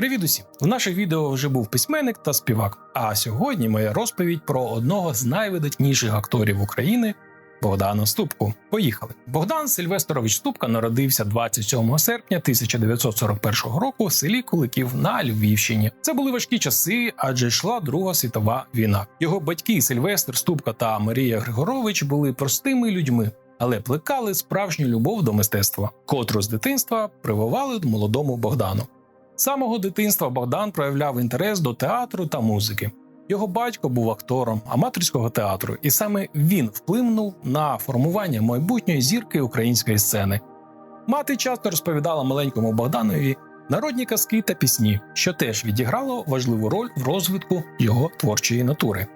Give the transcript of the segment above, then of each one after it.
Привіт усім! В наших відео вже був письменник та співак. А сьогодні моя розповідь про одного з найвидатніших акторів України Богдана Ступку. Поїхали. Богдан Сильвестрович Ступка народився 27 серпня 1941 року в селі Куликів на Львівщині. Це були важкі часи, адже йшла Друга світова війна. Його батьки Сильвестр Ступка та Марія Григорович були простими людьми. Але плекали справжню любов до мистецтва, котру з дитинства прививали молодому Богдану. Самого дитинства Богдан проявляв інтерес до театру та музики. Його батько був актором аматорського театру, і саме він вплинув на формування майбутньої зірки української сцени. Мати часто розповідала маленькому Богданові народні казки та пісні, що теж відіграло важливу роль в розвитку його творчої натури.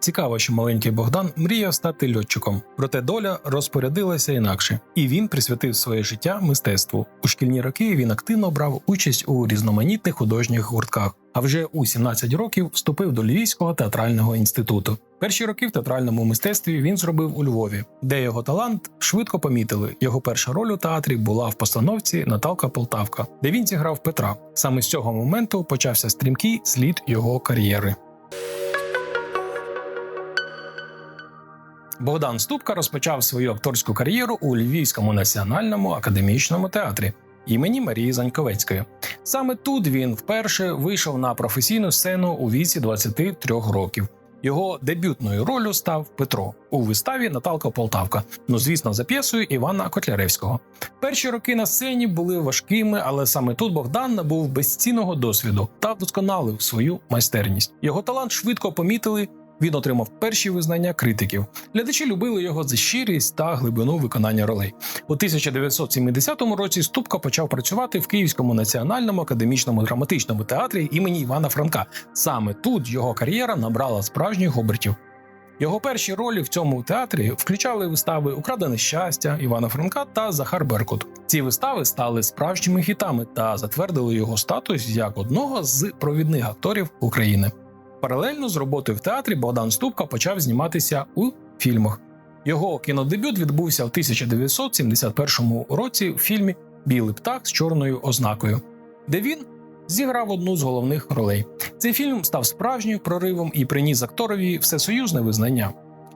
Цікаво, що маленький Богдан мріяв стати льотчиком, проте доля розпорядилася інакше, і він присвятив своє життя мистецтву. У шкільні роки він активно брав участь у різноманітних художніх гуртках. А вже у 17 років вступив до Львівського театрального інституту. Перші роки в театральному мистецтві він зробив у Львові, де його талант швидко помітили. Його перша роль у театрі була в постановці Наталка Полтавка, де він зіграв Петра. Саме з цього моменту почався стрімкий слід його кар'єри. Богдан Ступка розпочав свою акторську кар'єру у Львівському національному академічному театрі імені Марії Заньковецької. Саме тут він вперше вийшов на професійну сцену у віці 23 років. Його дебютною ролью став Петро у виставі Наталка Полтавка. Ну звісно, за п'єсою Івана Котляревського. Перші роки на сцені були важкими, але саме тут Богдан набув безцінного досвіду та вдосконалив свою майстерність. Його талант швидко помітили. Він отримав перші визнання критиків. Глядачі любили його за щирість та глибину виконання ролей. У 1970 році Ступка почав працювати в Київському національному академічному драматичному театрі імені Івана Франка. Саме тут його кар'єра набрала справжніх обертів. Його перші ролі в цьому театрі включали вистави Украдене щастя Івана Франка та Захар Беркут. Ці вистави стали справжніми хітами та затвердили його статус як одного з провідних акторів України. Паралельно з роботою в театрі Богдан Ступка почав зніматися у фільмах. Його кінодебют відбувся в 1971 році в фільмі Білий птах з чорною ознакою, де він зіграв одну з головних ролей. Цей фільм став справжнім проривом і приніс акторові всесоюзне визнання.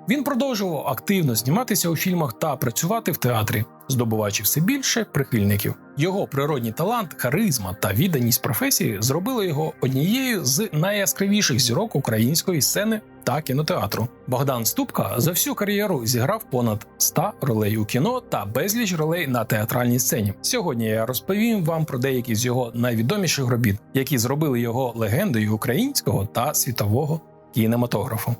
Він продовжував активно зніматися у фільмах та працювати в театрі, здобуваючи все більше прихильників. Його природній талант, харизма та відданість професії зробили його однією з найяскравіших зірок української сцени та кінотеатру. Богдан Ступка за всю кар'єру зіграв понад 100 ролей у кіно та безліч ролей на театральній сцені. Сьогодні я розповім вам про деякі з його найвідоміших робіт, які зробили його легендою українського та світового кінематографу.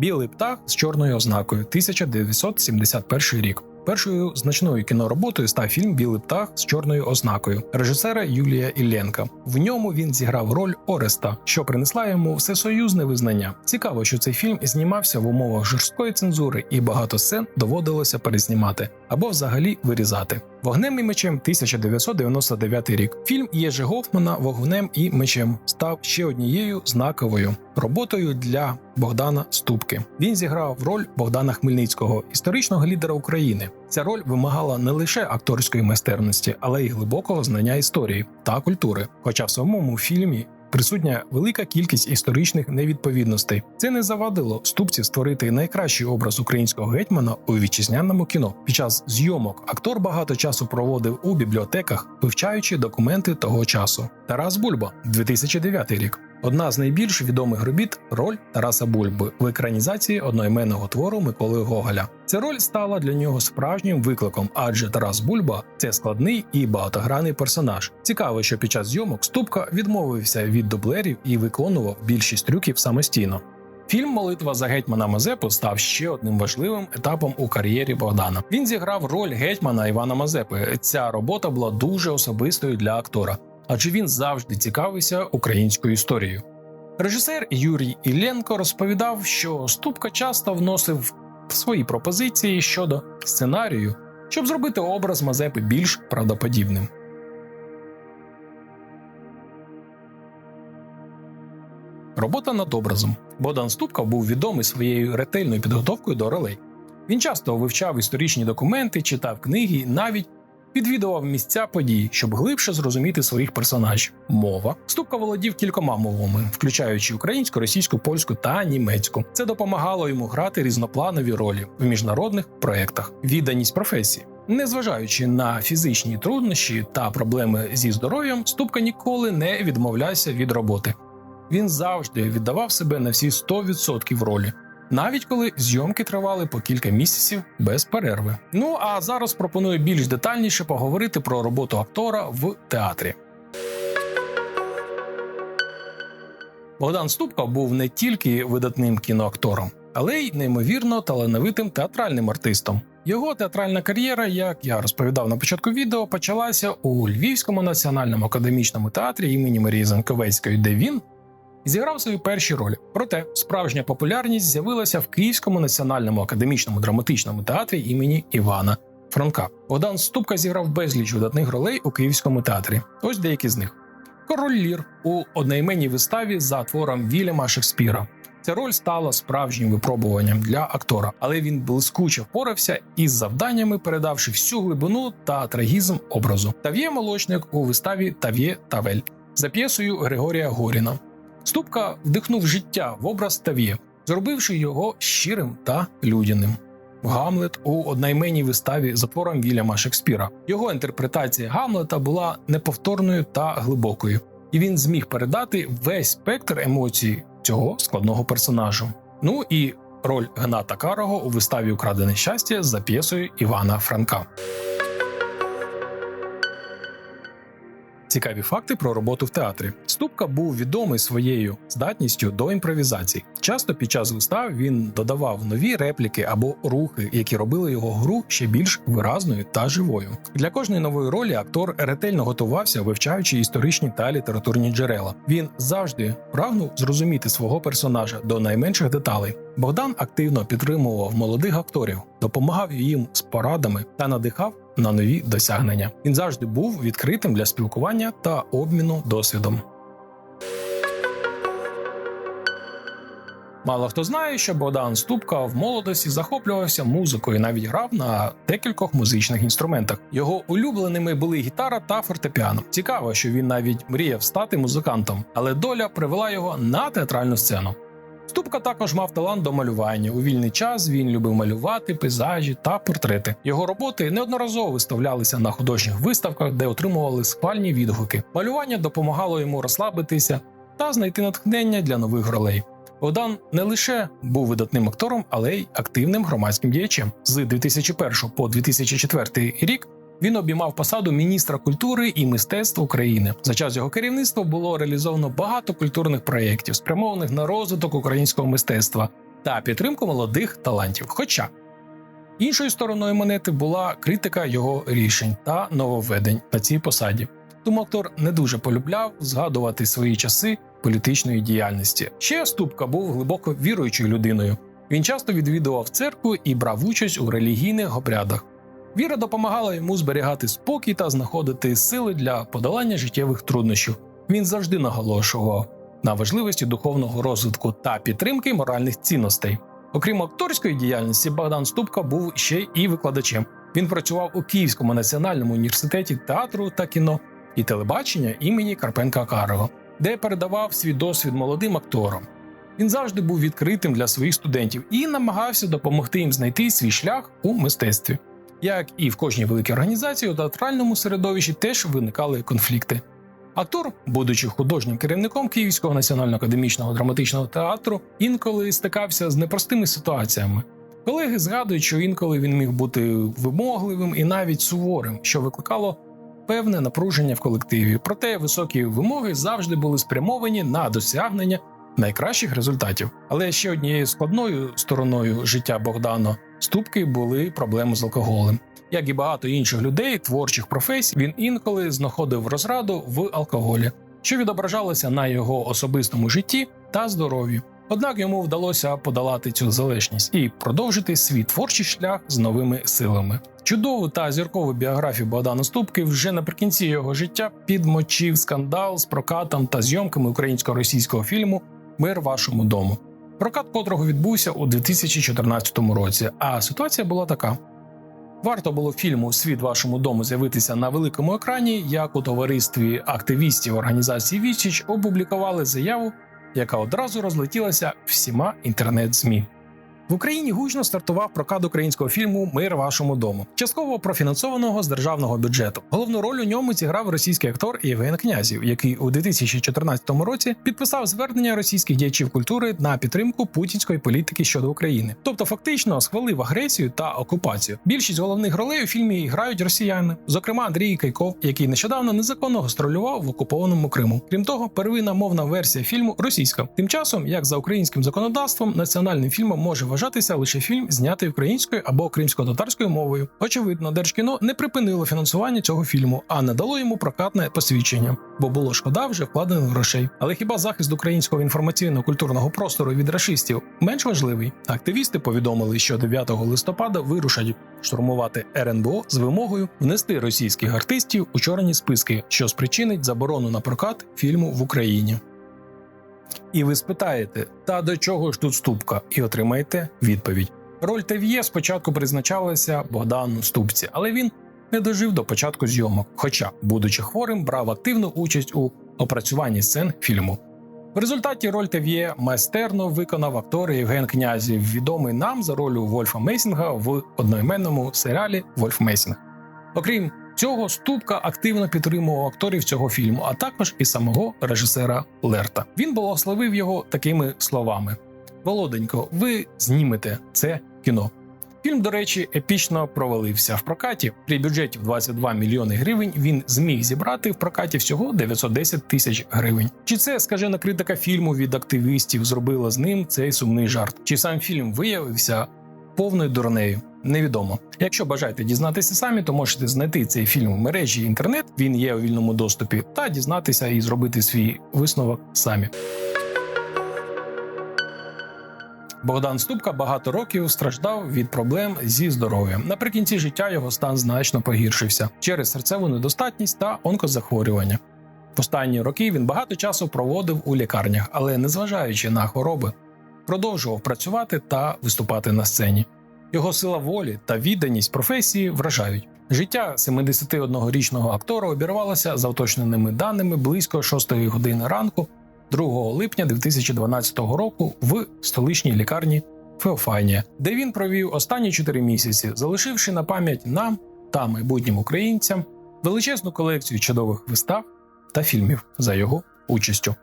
Білий птах з чорною ознакою 1971 рік. Першою значною кінороботою став фільм Білий птах з чорною ознакою режисера Юлія Ілленка. В ньому він зіграв роль Ореста, що принесла йому всесоюзне визнання. Цікаво, що цей фільм знімався в умовах жорсткої цензури, і багато сцен доводилося перезнімати або взагалі вирізати. Вогнем і мечем 1999 рік. Фільм Єжи Гофмана Вогнем і мечем став ще однією знаковою роботою для Богдана Ступки. Він зіграв роль Богдана Хмельницького, історичного лідера України. Ця роль вимагала не лише акторської майстерності, але й глибокого знання історії та культури. Хоча в самому фільмі присутня велика кількість історичних невідповідностей. Це не завадило ступці створити найкращий образ українського гетьмана у вітчизняному кіно. Під час зйомок актор багато часу проводив у бібліотеках, вивчаючи документи того часу. Тарас Бульба, 2009 рік. Одна з найбільш відомих робіт роль Тараса Бульби в екранізації одноіменного твору Миколи Гоголя. Ця роль стала для нього справжнім викликом, адже Тарас Бульба це складний і багатогранний персонаж. Цікаво, що під час зйомок Ступка відмовився від дублерів і виконував більшість трюків самостійно. Фільм Молитва за гетьмана Мазепу став ще одним важливим етапом у кар'єрі Богдана. Він зіграв роль гетьмана Івана Мазепи. Ця робота була дуже особистою для актора адже він завжди цікавився українською історією. Режисер Юрій Ілленко розповідав, що Ступка часто вносив свої пропозиції щодо сценарію, щоб зробити образ Мазепи більш правдоподібним. Робота над образом Богдан Ступка був відомий своєю ретельною підготовкою до ролей. Він часто вивчав історичні документи, читав книги, навіть відвідував місця подій, щоб глибше зрозуміти своїх персонажів. Мова Ступка володів кількома мовами, включаючи українську, російську, польську та німецьку. Це допомагало йому грати різнопланові ролі в міжнародних проєктах. Відданість професії. Незважаючи на фізичні труднощі та проблеми зі здоров'ям, Ступка ніколи не відмовлявся від роботи. Він завжди віддавав себе на всі 100% ролі, навіть коли зйомки тривали по кілька місяців без перерви. Ну а зараз пропоную більш детальніше поговорити про роботу актора в театрі. Богдан Ступка був не тільки видатним кіноактором, але й неймовірно талановитим театральним артистом. Його театральна кар'єра, як я розповідав на початку відео, почалася у Львівському національному академічному театрі імені Марії Занковецької, де він зіграв свої перші ролі. Проте справжня популярність з'явилася в Київському національному академічному драматичному театрі імені Івана Франка. Богдан Ступка зіграв безліч видатних ролей у Київському театрі. Ось деякі з них. Король Лір у одноіменній виставі за твором Вільяма Шекспіра. Ця роль стала справжнім випробуванням для актора, але він блискуче впорався із завданнями, передавши всю глибину та трагізм образу. Тав'є молочник у виставі Тав'є Тавель за п'єсою Григорія Горіна. Ступка вдихнув життя в образ Тав'є, зробивши його щирим та людяним. Гамлет у одноіменній виставі за твором Вільяма Шекспіра. Його інтерпретація Гамлета була неповторною та глибокою, і він зміг передати весь спектр емоцій цього складного персонажу. Ну і роль Гната Карого у виставі Украдене щастя за п'єсою Івана Франка. Цікаві факти про роботу в театрі. Ступка був відомий своєю здатністю до імпровізацій. Часто під час вистав він додавав нові репліки або рухи, які робили його гру ще більш виразною та живою. Для кожної нової ролі актор ретельно готувався, вивчаючи історичні та літературні джерела. Він завжди прагнув зрозуміти свого персонажа до найменших деталей. Богдан активно підтримував молодих акторів, допомагав їм з порадами та надихав на нові досягнення. Він завжди був відкритим для спілкування та обміну досвідом. Мало хто знає, що Богдан Ступка в молодості захоплювався музикою, навіть грав на декількох музичних інструментах. Його улюбленими були гітара та фортепіано. Цікаво, що він навіть мріяв стати музикантом, але доля привела його на театральну сцену. Ступка також мав талант до малювання. У вільний час він любив малювати пейзажі та портрети. Його роботи неодноразово виставлялися на художніх виставках, де отримували схвальні відгуки. Малювання допомагало йому розслабитися та знайти натхнення для нових ролей. Богдан не лише був видатним актором, але й активним громадським діячем. З 2001 по 2004 рік він обіймав посаду міністра культури і мистецтва України. За час його керівництва було реалізовано багато культурних проєктів, спрямованих на розвиток українського мистецтва та підтримку молодих талантів. Хоча іншою стороною монети була критика його рішень та нововведень на цій посаді. Тому актор не дуже полюбляв згадувати свої часи політичної діяльності. Ще Ступка був глибоко віруючою людиною. Він часто відвідував церкву і брав участь у релігійних обрядах. Віра допомагала йому зберігати спокій та знаходити сили для подолання життєвих труднощів. Він завжди наголошував на важливості духовного розвитку та підтримки моральних цінностей. Окрім акторської діяльності, Богдан Ступка був ще і викладачем. Він працював у Київському національному університеті театру та кіно і телебачення імені Карпенка Карого, де передавав свій досвід молодим акторам. Він завжди був відкритим для своїх студентів і намагався допомогти їм знайти свій шлях у мистецтві. Як і в кожній великій організації, у театральному середовищі теж виникали конфлікти. Актор, будучи художнім керівником Київського національно академічного драматичного театру, інколи стикався з непростими ситуаціями. Колеги згадують, що інколи він міг бути вимогливим і навіть суворим, що викликало певне напруження в колективі. Проте високі вимоги завжди були спрямовані на досягнення найкращих результатів. Але ще однією складною стороною життя Богдана Ступки були проблеми з алкоголем. Як і багато інших людей, творчих професій, він інколи знаходив розраду в алкоголі, що відображалося на його особистому житті та здоров'ї. Однак йому вдалося подолати цю залежність і продовжити свій творчий шлях з новими силами. Чудову та зіркову біографію Богдана Ступки вже наприкінці його життя підмочив скандал з прокатом та зйомками українсько-російського фільму Мир вашому дому. Прокат котрого відбувся у 2014 році. А ситуація була така. Варто було фільму Світ вашому дому з'явитися на великому екрані, як у товаристві активістів організації Вічіч опублікували заяву, яка одразу розлетілася всіма інтернет-змі. В Україні гучно стартував прокат українського фільму Мир вашому дому, частково профінансованого з державного бюджету. Головну роль у ньому зіграв російський актор Євген Князів, який у 2014 році підписав звернення російських діячів культури на підтримку путінської політики щодо України, тобто фактично схвалив агресію та окупацію. Більшість головних ролей у фільмі грають росіяни, зокрема Андрій Кайков, який нещодавно незаконно гастролював в окупованому Криму. Крім того, первинна мовна версія фільму російська. Тим часом, як за українським законодавством, національним фільмом може вважатися лише фільм, знятий українською або кримсько-татарською мовою. Очевидно, Держкіно не припинило фінансування цього фільму, а не дало йому прокатне посвідчення, бо було шкода вже вкладених грошей. Але хіба захист українського інформаційно-культурного простору від рашистів менш важливий? Активісти повідомили, що 9 листопада вирушать штурмувати РНБО з вимогою внести російських артистів у чорні списки, що спричинить заборону на прокат фільму в Україні. І ви спитаєте, та до чого ж тут ступка? І отримаєте відповідь. Роль Тев'є спочатку призначалася Богдану Ступці, але він не дожив до початку зйомок. Хоча, будучи хворим, брав активну участь у опрацюванні сцен фільму. В результаті роль Тев'є майстерно виконав актор Євген Князів, відомий нам за роль Вольфа Мейсінга в одноіменному серіалі Вольф Мейсінг. Окрім цього, Ступка активно підтримував акторів цього фільму, а також і самого режисера Лерта. Він благословив його такими словами: Володенько, ви знімете це кіно. Фільм, до речі, епічно провалився в прокаті. При бюджеті в 22 мільйони гривень він зміг зібрати в прокаті всього 910 тисяч гривень. Чи це скажена критика фільму від активістів зробила з ним цей сумний жарт? Чи сам фільм виявився повною дурнею? Невідомо. Якщо бажаєте дізнатися самі, то можете знайти цей фільм в мережі інтернет. Він є у вільному доступі, та дізнатися і зробити свій висновок самі. Богдан Ступка багато років страждав від проблем зі здоров'ям. Наприкінці життя його стан значно погіршився через серцеву недостатність та онкозахворювання. В останні роки він багато часу проводив у лікарнях, але незважаючи на хвороби, продовжував працювати та виступати на сцені. Його сила волі та відданість професії вражають. Життя 71-річного актора обірвалося за уточненими даними близько 6 години ранку 2 липня 2012 року в столичній лікарні Феофанія, де він провів останні 4 місяці, залишивши на пам'ять нам та майбутнім українцям величезну колекцію чудових вистав та фільмів за його участю.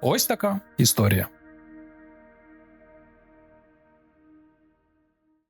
Ось така історія.